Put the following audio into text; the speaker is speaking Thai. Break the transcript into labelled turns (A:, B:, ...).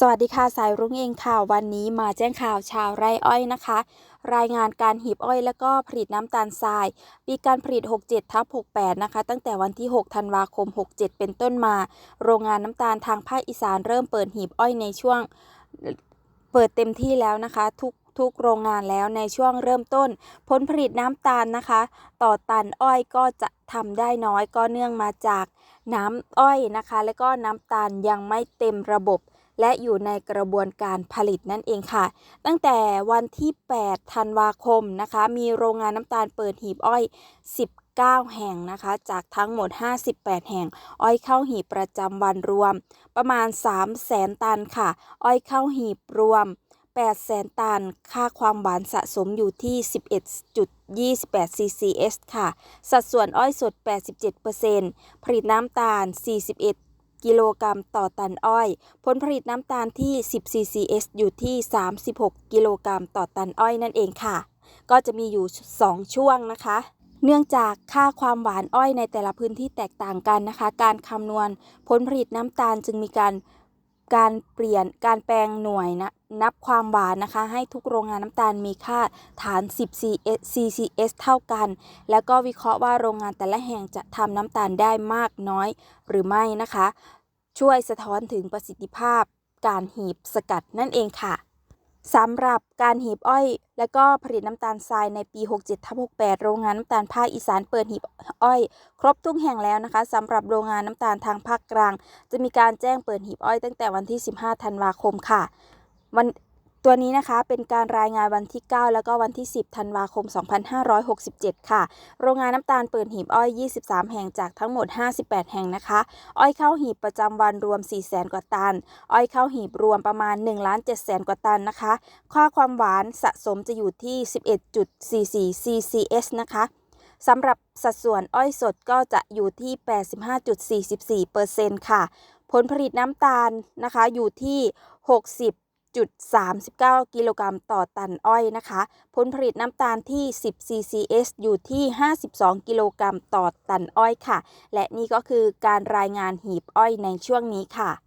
A: สวัสดีค่ะสายรุ้งเองค่ะ วันนี้มาแจ้งข่าวชาวไร่อ้อยนะคะ รายงานการหีบอ้อยและก็ผลิตน้ำตาลทราย ปีการผลิต 67ทับ68 นะคะ ตั้งแต่วันที่ 6 ธันวาคม 67 เป็นต้นมา โรงงานน้ำตาลทางภาคอีสานเริ่มเปิดหีบอ้อยในช่วงเปิดเต็มที่แล้วนะคะ ทุกทุกโรงงานแล้วในช่วงเริ่มต้น ผลผลิตน้ำตาลนะคะ ต่อตันอ้อยก็จะทำได้น้อยก็เนื่องมาจากน้ำอ้อยนะคะ และก็น้ำตาลยังไม่เต็มระบบ และอยู่ในกระบวนการผลิตนั่นเองค่ะ ตั้งแต่วันที่ 8 ธันวาคมนะคะ มีโรงงานน้ำตาลเปิดหีบอ้อย 19 แห่งนะคะ จากทั้งหมด 58 แห่ง อ้อยเข้าหีบประจำวันรวม ประมาณ3แสนตันค่ะ อ้อยเข้าหีบรวม8แสนตัน ค่าความหวานสะสมอยู่ที่ 11.28 ccs ค่ะ สัดส่วนอ้อยสด 87%ผลิตน้ำตาล 41 กิโลกรัมต่อตันอ้อย ผลผลิตน้ำตาลที่ 10 ccs อยู่ที่ 36 กิโลกรัมต่อตันอ้อยนั่นเองค่ะ ก็จะมีอยู่ 2 ช่วงนะคะ เนื่องจากค่าความหวานอ้อยในแต่ละพื้นที่แตกต่างกันนะคะ การคำนวณผลผลิตน้ำตาลจึงมีการการเปลี่ยนการแปลงหน่วยนะนับความหวานนะคะ ให้ทุกโรงงานน้ำตาลมีค่าฐาน 10 CS CCS เท่ากัน แล้วก็วิเคราะห์ว่าโรงงานแต่ละแห่งจะทำน้ำตาลได้มากน้อยหรือไม่นะคะ ช่วยสะท้อนถึงประสิทธิภาพ การหีบสกัดนั่นเองค่ะสำหรับการหีบอ้อย และก็ผลิตน้ำตาลทรายในปี 67ทับ68 โรงงานน้ำตาลภาคอีสานเปิดหีบอ้อย ครบทุกแห่งแล้วนะคะสำหรับโรงงานน้ำตาลทางภาคกลาง จะมีการแจ้งเปิดหีบอ้อยตั้งแต่วันที่ 15 ธันวาคมค่ะ วัน ตัวนี้นะคะเป็นการรายงานวันที่ 9 แล้วก็วันที่ 10 ธันวาคม 2567 ค่ะ โรงงานน้ำตาลเปิดหีบอ้อย 23 แห่งจากทั้งหมด 58 แห่งนะคะ อ้อยเข้าหีบประจำวันรวม 400,000กว่าตัน อ้อยเข้าหีบรวมประมาณ1ล้าน7แสนกว่าตันนะคะ ค่าความหวานสะสมจะอยู่ที่ 11.44 ccs นะคะสำหรับสัดส่วนอ้อยสดก็จะอยู่ที่ 85.44%ค่ะ ผลผลิตน้ำตาลนะคะอยู่ที่ 60 0.39 กิโลกรัมต่อตันอ้อยนะคะ ผลผลิตน้ำตาลที่ 10 ccs อยู่ที่ 52 กิโลกรัมต่อตันอ้อยค่ะ และนี่ก็คือการรายงานหีบอ้อยในช่วงนี้ค่ะ